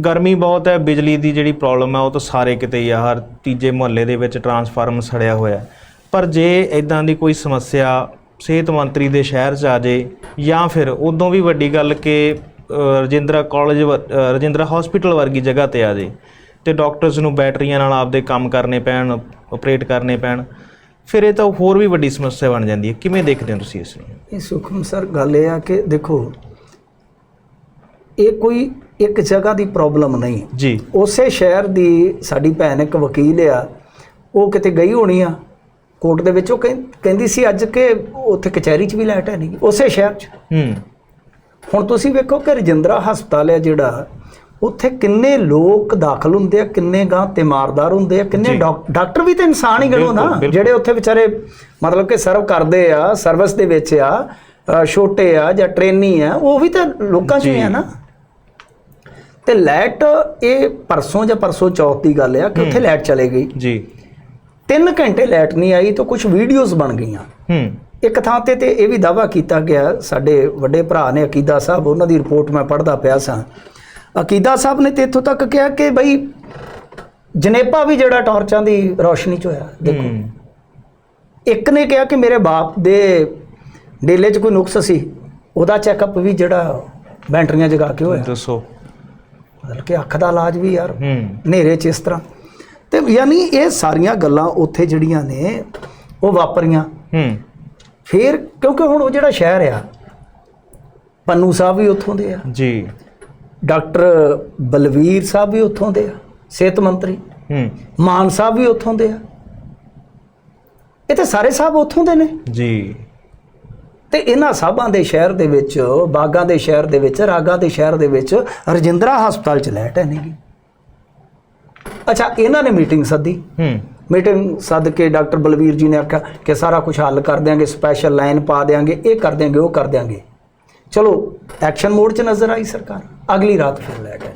ਗਰਮੀ ਬਹੁਤ ਹੈ, ਬਿਜਲੀ ਦੀ ਜਿਹੜੀ ਪ੍ਰੋਬਲਮ ਹੈ, ਉਹ ਤਾਂ ਸਾਰੇ ਕਿਤੇ ਹੀ ਆ, ਹਰ ਤੀਜੇ ਮੁਹੱਲੇ ਦੇ ਵਿੱਚ ਟਰਾਂਸਫਾਰਮ ਸੜਿਆ ਹੋਇਆ ਪਰ ਜੇ ਇਦਾਂ ਦੀ ਕੋਈ ਸਮੱਸਿਆ ਸਿਹਤ ਮੰਤਰੀ ਦੇ ਸ਼ਹਿਰ 'ਚ ਆ ਜੇ, ਜਾਂ ਫਿਰ ਉਦੋਂ ਵੀ ਵੱਡੀ ਗੱਲ ਕਿ ਰਜਿੰਦਰਾ ਕਾਲਜ ਵ- ਰਜਿੰਦਰਾ ਹਸਪੀਟਲ ਵਰਗੀ ਜਗ੍ਹਾ ਤੇ ਆ ਜੇ, ਤੇ ਡਾਕਟਰਸ ਨੂੰ ਬੈਟਰੀਆਂ ਨਾਲ ਆਪਦੇ ਕੰਮ ਕਰਨੇ ਪੈਣ ਆਪਰੇਟ ਕਰਨੇ ਪੈਣ, ਫਿਰ ਇਹ ਤਾਂ ਹੋਰ ਵੀ ਵੱਡੀ ਸਮੱਸਿਆ ਬਣ ਜਾਂਦੀ ਹੈ। ਕਿਵੇਂ ਦੇਖਦੇ ਹੋ ਤੁਸੀਂ ਇਸ ਨੂੰ? ਇਹ ਸੁਖਮ ਸਰ ਗੱਲ ਇਹ ਆ ਕਿ ਦੇਖੋ, ਇਹ ਕੋਈ ਇੱਕ ਜਗ੍ਹਾ ਦੀ ਪ੍ਰੋਬਲਮ ਨਹੀਂ। ਜੀ ਉਸੇ ਸ਼ਹਿਰ ਦੀ ਸਾਡੀ ਭੈਣ ਇੱਕ ਵਕੀਲ ਆ ਉਹ ਕਿਤੇ ਗਈ ਹੋਣੀ ਆ ਕੋਰਟ ਦੇ ਵਿੱਚ ਉਹ ਕਹਿੰ- ਕਹਿੰਦੀ ਸੀ ਅੱਜ ਕਿ ਉੱਥੇ ਕਚਹਿਰੀ 'ਚ ਵੀ ਲਾਈਟ ਹੈ ਨਹੀਂ ਉਸੇ ਸ਼ਹਿਰ 'ਚ ਹੂੰ ਹੁਣ ਤੁਸੀਂ ਵੇਖੋ ਕਿ ਰਜਿੰਦਰਾ ਹਸਪਤਾਲ ਹੈ ਜਿਹੜਾ ਉੱਥੇ ਕਿੰਨੇ ਲੋਕ ਦਾਖਲ ਹੁੰਦੇ ਆ ਕਿੰਨੇ ਗਾਂ ਤਿਮਾਰਦਾਰ ਹੁੰਦੇ ਆ ਕਿੰਨੇ ਡਾਕਟਰ ਵੀ ਤਾਂ ਇਨਸਾਨ ਹੀ ਗਣੋ ਨਾ। ਜਿਹੜੇ ਉੱਥੇ ਵਿਚਾਰੇ ਮਤਲਬ ਕਿ ਸਰਵ ਕਰਦੇ ਆ ਸਰਵਿਸ ਦੇ ਵਿੱਚ ਆ ਛੋਟੇ ਆ ਜਾਂ ਟ੍ਰੇਨੀ ਆ ਉਹ ਵੀ ਤਾਂ ਲੋਕਾਂ 'ਚ ਹੀ ਆ। ਨਾ ਤੇ ਲਾਈਟ ਇਹ ਪਰਸੋਂ ਜਾਂ ਪਰਸੋਂ ਚੌਥ ਦੀ ਗੱਲ ਆ ਕਿ ਉੱਥੇ ਲਾਈਟ ਚਲੇ ਗਈ। ਜੀ। 3 ਘੰਟੇ ਲਾਈਟ ਨਹੀਂ ਆਈ ਤਾਂ ਕੁਝ ਵੀਡੀਓਜ਼ ਬਣ ਗਈਆਂ। ਹੂੰ। ਇੱਕ ਥਾਂ ਤੇ ਤੇ ਇਹ ਵੀ ਦਾਵਾ ਕੀਤਾ ਗਿਆ ਸਾਡੇ ਵੱਡੇ ਭਰਾ ਨੇ ਅਕੀਦਾ ਸਾਹਿਬ ਉਹਨਾਂ ਦੀ ਰਿਪੋਰਟ ਮੈਂ ਪੜ੍ਹਦਾ ਪਿਆ ਸਾਂ। ਅਕੀਦਾ ਸਾਹਿਬ ਨੇ ਤੇ ਇੱਥੋਂ ਤੱਕ ਕਿਹਾ ਕਿ ਬਈ ਜਨੇਪਾ ਵੀ ਜਿਹੜਾ ਟਾਰਚਾਂ ਦੀ ਰੋਸ਼ਨੀ ਚ ਹੋਇਆ ਦੇਖੋ। ਇੱਕ ਨੇ ਕਿਹਾ ਕਿ ਮੇਰੇ ਬਾਪ ਦੇ ਡੇਲੇ 'ਚ ਕੋਈ ਨੁਕਸ ਸੀ ਉਹਦਾ ਚੈੱਕਅਪ ਵੀ ਜਿਹੜਾ ਬੈਟਰੀਆਂ ਜਗਾ ਕੇ ਹੋਇਆ। ਦੱਸੋ। ਮਤਲਬ ਕਿ ਅੱਖ ਦਾ ਇਲਾਜ ਵੀ ਯਾਰ ਹਨੇਰੇ 'ਚ ਇਸ ਤਰ੍ਹਾਂ। ਤੇ ਯਾਨੀ ਇਹ ਸਾਰੀਆਂ ਗੱਲਾਂ ਉੱਥੇ ਜਿਹੜੀਆਂ ਨੇ ਉਹ ਵਾਪਰੀਆਂ। ਹੂੰ। ਫਿਰ ਕਿਉਂਕਿ ਹੁਣ ਉਹ ਜਿਹੜਾ ਸ਼ਹਿਰ ਆ ਪੰਨੂ ਸਾਹਿਬ ਵੀ ਉੱਥੋਂ ਦੇ ਆ। ਜੀ। ਡਾਕਟਰ ਬਲਵੀਰ ਸਾਹਿਬ ਵੀ ਉੱਥੋਂ ਦੇ ਆ ਸਿਹਤ ਮੰਤਰੀ। ਹੂੰ। ਮਾਨ ਸਾਹਿਬ ਵੀ ਉੱਥੋਂ ਦੇ ਆ। ਇਹ ਤੇ ਸਾਰੇ ਸਾਹਿਬ ਉੱਥੋਂ ਦੇ ਨੇ। ਜੀ। ਤੇ ਇਹਨਾਂ ਸਾਹਿਬਾਂ ਦੇ ਸ਼ਹਿਰ ਦੇ ਵਿੱਚ ਬਾਗਾਂ ਦੇ ਸ਼ਹਿਰ ਦੇ ਵਿੱਚ ਰਾਗਾਂ ਦੇ ਸ਼ਹਿਰ ਦੇ ਵਿੱਚ ਰਜਿੰਦਰਾ ਹਸਪਤਾਲ ਚ ਲੈਟ ਹੈ ਨਹੀਂਗੀ ਅੱਛਾ ਇਹਨਾਂ ਨੇ ਮੀਟਿੰਗ ਸੱਦੀ। ਹੂੰ। ਮੀਟਿੰਗ ਸੱਦ ਕੇ ਡਾਕਟਰ ਬਲਵੀਰ ਜੀ ਨੇ ਆਖਿਆ ਕਿ ਸਾਰਾ ਕੁਝ ਹੱਲ ਕਰ ਦਿਆਂਗੇ ਸਪੈਸ਼ਲ ਲਾਈਨ ਪਾ ਦਿਆਂਗੇ ਇਹ ਕਰ ਦਿਆਂਗੇ ਉਹ ਕਰ ਦਿਆਂਗੇ। ਚਲੋ ਐਕਸ਼ਨ ਮੋਡ 'ਚ ਨਜ਼ਰ ਆਈ ਸਰਕਾਰ। ਅਗਲੀ ਰਾਤ ਫਿਰ ਲੈ ਗਏ।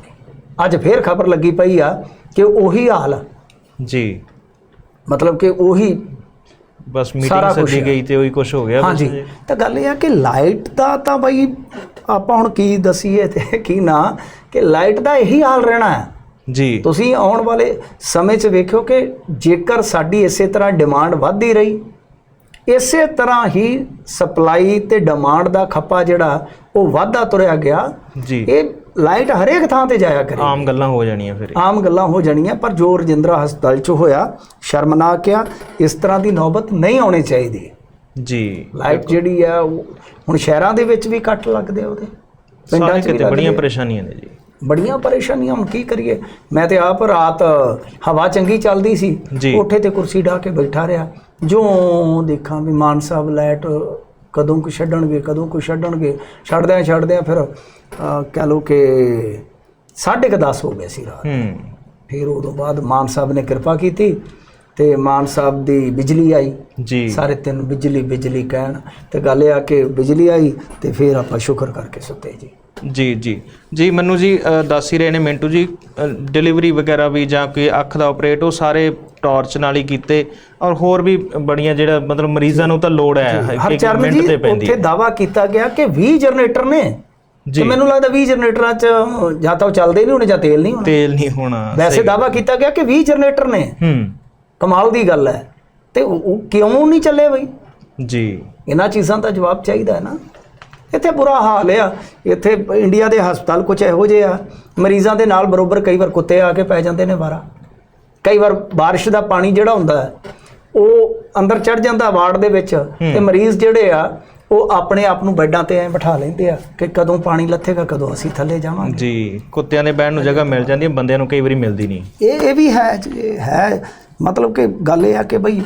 ਅੱਜ ਫਿਰ ਖਬਰ ਲੱਗੀ ਪਈ ਆ ਕਿ ਉਹੀ ਹਾਲ। ਜੀ। ਮਤਲਬ ਕਿ ਉਹੀ ਬਸ ਸਾਰਾ ਮੀਟਿੰਗ ਕੁਛ ਸੱਦੀ। ਗਈ ਤੇ ਉਹੀ ਕੁਝ ਹੋ ਗਿਆ ਬਸ ਹਾਂਜੀ ਜੀ। ਤਾਂ ਗੱਲ ਇਹ ਆ ਕਿ ਲਾਈਟ ਦਾ ਤਾਂ ਬਈ ਆਪਾਂ ਹੁਣ ਕੀ ਦਸੀਏ ਤੇ ਕੀ ਨਾ ਕਿ ਲਾਈਟ ਦਾ ਇਹੀ ਹਾਲ ਰਹਿਣਾ ਹੈ ਜੀ ਤੁਸੀਂ ਆਉਣ ਵਾਲੇ ਸਮੇਂ 'ਚ ਵੇਖਿਓ ਕਿ ਜੇਕਰ ਸਾਡੀ ਇਸੇ ਤਰ੍ਹਾਂ ਡਿਮਾਂਡ ਵੱਧਦੀ ਰਹੀ ਇਸੇ ਤਰ੍ਹਾਂ ਹੀ ਸਪਲਾਈ ਤੇ ਡਿਮਾਂਡ ਦਾ ਖੱਪਾ ਜਿਹੜਾ ਉਹ ਵਾਧਾ ਤੁਰਿਆ ਗਿਆ ਜੀ ਇਹ ਲਾਈਟ ਹਰੇਕ ਥਾਂ ਤੇ ਜਾਇਆ ਕਰੇ। ਆਮ ਗੱਲਾਂ ਹੋ ਜਾਣੀਆਂ ਫਿਰ। ਆਮ ਗੱਲਾਂ ਹੋ ਜਾਣੀਆਂ ਪਰ ਜੋ ਰਜਿੰਦਰਾ ਹਸਪਤਾਲ 'ਚ ਹੋਇਆ ਸ਼ਰਮਨਾਕ ਆ ਇਸ ਤਰ੍ਹਾਂ ਦੀ ਨੌਬਤ ਨਹੀਂ ਆਉਣੀ ਚਾਹੀਦੀ। ਜੀ ਲਾਈਟ ਜਿਹੜੀ ਆ ਹੁਣ ਸ਼ਹਿਰਾਂ ਦੇ ਵਿੱਚ ਵੀ ਕੱਟ ਲੱਗਦੇ ਆ ਉਹਦੇ। ਪਿੰਡਾਂ 'ਚ ਵੀ ਕਿਤੇ ਬੜੀਆਂ। ਪਰੇਸ਼ਾਨੀਆਂ ਨੇ ਜੀ। ਬੜੀਆਂ ਪਰੇਸ਼ਾਨੀਆਂ ਹੁਣ ਕੀ ਕਰੀਏ? ਮੈਂ ਤੇ ਆਪ ਰਾਤ ਹਵਾ ਚੰਗੀ ਚੱਲਦੀ ਸੀ। ਕੋਠੇ ਤੇ ਕੁਰਸੀ ਢਾ ਕੇ ਬੈਠਾ ਰਿਹਾ। ਜੋ ਦੇਖਾਂ ਵੀ ਮਾਨ ਸਾਹਿਬ ਲਾਈਟ ਕਦੋਂ ਕੁ ਛੱਡਣਗੇ ਕਦੋਂ ਕੁ ਛੱਡਣਗੇ? ਛੱਡਦਿਆਂ ਛੱਡਦਿਆਂ ਫਿਰ ਅਹ, ਕਹਿ ਲਓ ਕਿ 10:30 ਹੋ ਗਏ ਸੀ ਰਾਤ। ਹੂੰ। ਫਿਰ ਉਦੋਂ ਬਾਅਦ ਮਾਨ ਸਾਹਿਬ ਨੇ ਕਿਰਪਾ ਕੀਤੀ। ਤੇ ਮਾਨ ਸਾਹਿਬ ਦੀ ਬਿਜਲੀ ਆਈ। ਜੀ। ਸਾਰੇ ਤਿੰਨ ਬਿਜਲੀ ਬਿਜਲੀ ਕਹਿਣ। ਤੇ ਗੱਲ ਇਹ ਆ ਕਿ ਬਿਜਲੀ ਆਈ ਤੇ ਫਿਰ ਆਪਾਂ ਸ਼ੁਕਰ ਕਰਕੇ ਸੁੱਤੇ ਜੀ। ਜੀ ਜੀ। ਜੀ ਮੈਨੂੰ ਜੀ ਅ, ਦੱਸ ਹੀ ਰਹੇ ਨੇ ਮਿੰਟੂ ਜੀ ਡਿਲੀਵਰੀ ਵਗੈਰਾ ਵੀ ਜਾਂ ਕੋਈ ਅੱਖ ਦਾ ਆਪਰੇਟ ਉਹ ਸਾਰੇ ਟਾਰਚ ਨਾਲ ਹੀ ਕੀਤੇ। ਔਰ ਹੋਰ ਵੀ ਬੜੀਆਂ ਜਿਹੜਾ ਮਤਲਬ ਮਰੀਜ਼ਾਂ ਨੂੰ ਤਾਂ ਲੋੜ ਹੈ ਇੱਕ- ਇੱਕ ਹਰਚਰਨ ਮਿੰਟ ਜੀ ਤੇ ਪੈਂਦੀ ਉੱਥੇ ਹੈ। ਦਾਵਾ ਕੀਤਾ ਗਿਆ ਕਿ 20 ਜਨਰੇਟਰ ਨੇ। ਜੀ। ਮੈਨੂੰ ਲੱਗਦਾ 20 ਜਨਰੇਟਰਾਂ ਚ ਜਾਂ ਤਾਂ ਉਹ ਚੱਲਦੇ ਨਹੀਂ ਹੋਣੇ ਜਾਂ ਤੇਲ ਨਹੀਂ ਹੋਣਾ। ਤੇਲ ਨਹੀਂ ਹੋਣਾ ਵੈਸੇ ਦਾਵਾ ਕੀਤਾ ਗਿਆ ਕਿ 20 ਜਨਰੇਟਰ ਨੇ। ਹੂੰ। ਕਮਾਲ ਦੀ ਗੱਲ ਹੈ। ਤੇ ਉਹ ਕਿਉਂ ਨਹੀਂ ਚੱਲੇ ਬਈ? ਜੀ। ਇਹਨਾਂ ਚੀਜ਼ਾਂ ਦਾ ਜਵਾਬ ਚਾਹੀਦਾ ਹੈ ਨਾ। ਇੱਥੇ ਬੁਰਾ ਹਾਲ ਆ। ਇੱਥੇ ਇੰਡੀਆ ਦੇ ਹਸਪਤਾਲ ਕੁਝ ਇਹੋ ਜਿਹੇ ਆ। ਮਰੀਜ਼ਾਂ ਦੇ ਨਾਲ ਬਰੋਬਰ ਕਈ ਵਾਰ ਕੁੱਤੇ ਆ ਕੇ ਪੈ ਜਾਂਦੇ ਨੇ ਬਾਰਾ ਕਈ ਵਾਰ ਬਾਰਿਸ਼ ਦਾ ਪਾਣੀ ਜਿਹੜਾ ਹੁੰਦਾ ਹੈ ਉਹ ਅੰਦਰ ਚੜ ਜਾਂਦਾ ਵਾਰਡ ਦੇ ਵਿੱਚ। ਤੇ ਮਰੀਜ਼ ਜਿਹੜੇ ਆ ਉਹ ਆਪਣੇ ਆਪ ਨੂੰ ਬੈੱਡਾਂ ਤੇ ਐ ਬਿਠਾ ਲੈਂਦੇ ਆ ਕਿ ਕਦੋਂ ਪਾਣੀ ਲੱਥੇਗਾ ਕਦੋਂ ਅਸੀਂ ਥੱਲੇ ਜਾਵਾਂਗੇ। ਜੀ। ਕੁੱਤਿਆਂ ਦੇ ਬਹਿਣ ਨੂੰ ਜਗ੍ਹਾ ਮਿਲ ਜਾਂਦੀ ਹੈ ਬੰਦਿਆਂ ਨੂੰ ਕਈ ਵਾਰੀ ਮਿਲਦੀ ਨਹੀਂ। ਇਹ ਇਹ ਵੀ ਹੈ ਹੈ। ਮਤਲਬ ਕਿ ਗੱਲ ਇਹ ਆ ਕਿ ਬਈ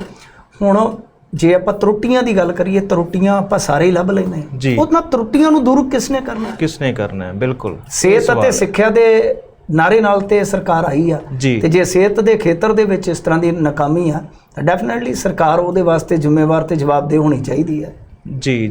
ਹੁਣ ਜੇ ਆਪਾਂ ਤਰੁੱਟੀਆਂ ਦੀ ਗੱਲ ਕਰੀਏ ਤਰੁੱਟੀਆਂ ਆਪਾਂ ਸਾਰੇ ਹੀ ਲੱਭ ਲੈਨੇ ਜੀ। ਉਹਨਾਂ ਤਰੁੱਟੀਆਂ ਨੂੰ ਦੂਰ ਕਿਸਨੇ ਕਰਨਾ? ਕਿਸਨੇ ਕਰਨਾ ਹੈ? ਬਿਲਕੁਲ। ਸਿਹਤ ਅਤੇ ਸਿੱਖਿਆ ਦੇ ਨਾਰੇ ਨਾਲ ਤੇ ਸਰਕਾਰ ਆਈ ਆ। ਤੇ ਜੇ ਸਿਹਤ ਦੇ ਖੇਤਰ ਦੇ ਵਿੱਚ ਇਸ ਤਰ੍ਹਾਂ ਦੀ ਨਾਕਾਮੀ ਆ ਤਾਂ ਡੈਫੀਨਿਟਲੀ ਸਰਕਾਰ ਉਹਦੇ ਵਾਸਤੇ ਜ਼ਿੰਮੇਵਾਰ ਤੇ ਜਵਾਬਦੇਹ ਹੋਣੀ ਚਾਹੀਦੀ ਹੈ। ਜੀ।